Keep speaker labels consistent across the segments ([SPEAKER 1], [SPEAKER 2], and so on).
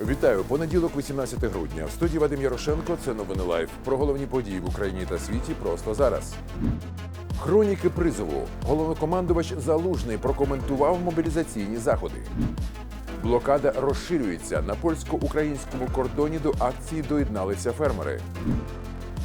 [SPEAKER 1] Вітаю, понеділок, 18 грудня. В студії Вадим Ярошенко. Це новини лайф. Про головні події в Україні та світі просто зараз. Хроніки призову. Головнокомандувач Залужний прокоментував мобілізаційні заходи. Блокада розширюється. На польсько-українському кордоні до акції доєдналися фермери.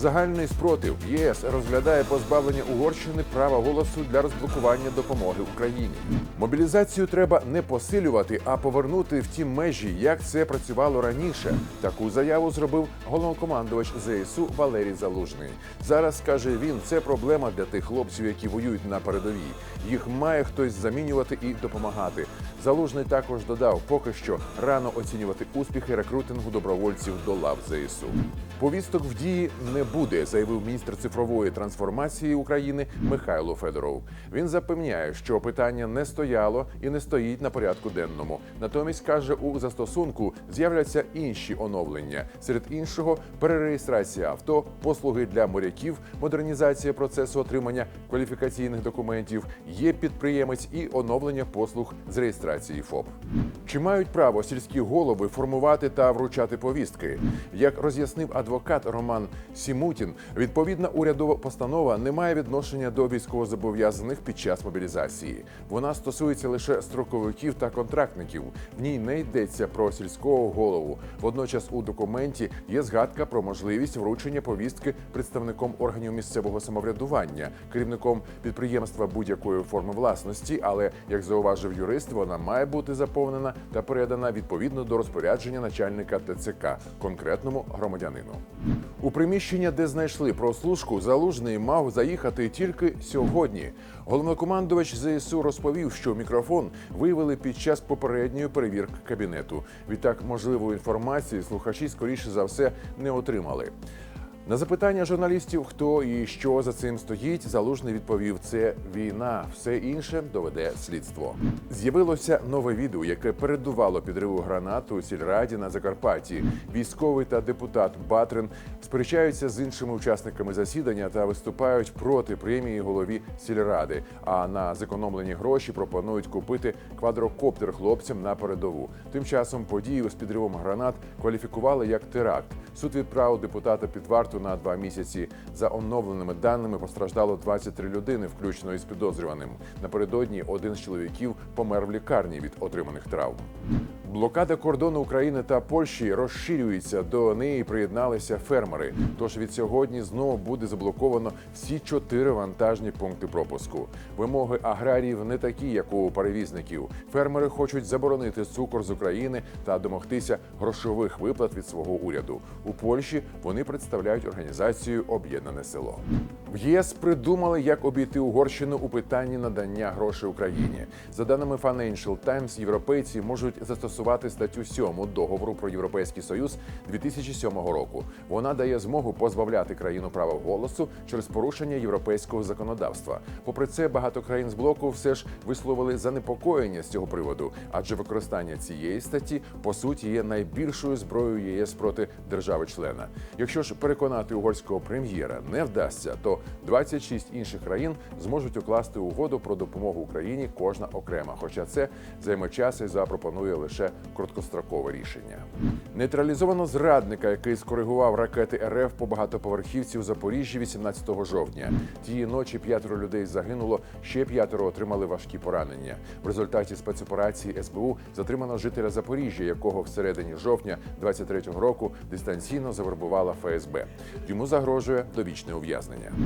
[SPEAKER 1] Загальний спротив ЄС розглядає позбавлення Угорщини права голосу для розблокування допомоги Україні. Мобілізацію треба не посилювати, а повернути в ті межі, як це працювало раніше. Таку заяву зробив головнокомандувач ЗСУ Валерій Залужний. Зараз каже він, це проблема для тих хлопців, які воюють на передовій. Їх має хтось замінювати і допомагати. Залужний також додав, поки що рано оцінювати успіхи рекрутингу добровольців до лав ЗСУ. Повісток в дії не буде, заявив міністр цифрової трансформації України Михайло Федоров. Він запевняє, що питання не стояло і не стоїть на порядку денному. Натомість каже, у застосунку з'являться інші оновлення. Серед іншого, перереєстрація авто, послуги для моряків, модернізація процесу отримання кваліфікаційних документів, є підприємець і оновлення послуг з реєстрації ФОП. Чи мають право сільські голови формувати та вручати повістки? Як роз'яснив адвокат Роман Сімутін, відповідна урядова постанова не має відношення до військовозобов'язаних під час мобілізації. Вона стосується лише строковиків та контрактників. В ній не йдеться про сільського голову. Водночас у документі є згадка про можливість вручення повістки представником органів місцевого самоврядування, керівником підприємства будь-якої форми власності, але як зауважив юрист, вона має бути заповнена та передана відповідно до розпорядження начальника ТЦК конкретному громадянину. У приміщення, де знайшли прослушку, залужний мав заїхати тільки сьогодні. Головнокомандувач ЗСУ розповів, що мікрофон виявили під час попередньої перевірки кабінету. Відтак, можливої інформації слухачі скоріше за все не отримали. На запитання журналістів, хто і що за цим стоїть, залужний відповів: це війна, все інше доведе слідство. З'явилося нове відео, яке передувало підриву гранату у сільраді на Закарпатті. Військовий та депутат Батрин сперечаються з іншими учасниками засідання та виступають проти премії голові сільради. А на зекономлені гроші пропонують купити квадрокоптер хлопцям на передову. Тим часом подію з підривом гранат кваліфікували як теракт. Суд відправив депутата під варту на два місяці. За оновленими даними постраждало 23 людини, включно із підозрюваним. Напередодні один з чоловіків помер в лікарні від отриманих травм. Блокада кордону України та Польщі розширюється. До неї приєдналися фермери. Тож від сьогодні знову буде заблоковано всі чотири вантажні пункти пропуску. Вимоги аграріїв не такі, як у перевізників. Фермери хочуть заборонити цукор з України та домогтися грошових виплат від свого уряду. У Польщі вони представляють організацію Об'єднане село. В ЄС придумали, як обійти Угорщину у питанні надання грошей Україні. За даними Financial Times, європейці можуть застосувати статтю 7 договору про європейський союз 2007 року. Вона дає змогу позбавляти країну права голосу через порушення європейського законодавства. Попри це, багато країн з блоку все ж висловили занепокоєння з цього приводу, адже використання цієї статті по суті є найбільшою зброєю ЄС проти держави-члена. Якщо ж переконати угорського прем'єра не вдасться, то 26 інших країн зможуть укласти угоду про допомогу Україні кожна окрема. Хоча це займе час і запропонує лише короткострокове рішення. Нейтралізовано зрадника, який скоригував ракети РФ по багатоповерхівці у Запоріжжі 18 жовтня. Тієї ночі п'ятеро людей загинуло, ще п'ятеро отримали важкі поранення. В результаті спецоперації СБУ затримано жителя Запоріжжя, якого всередині жовтня 23-го року дистанційно завербувала ФСБ. Йому загрожує довічне ув'язнення.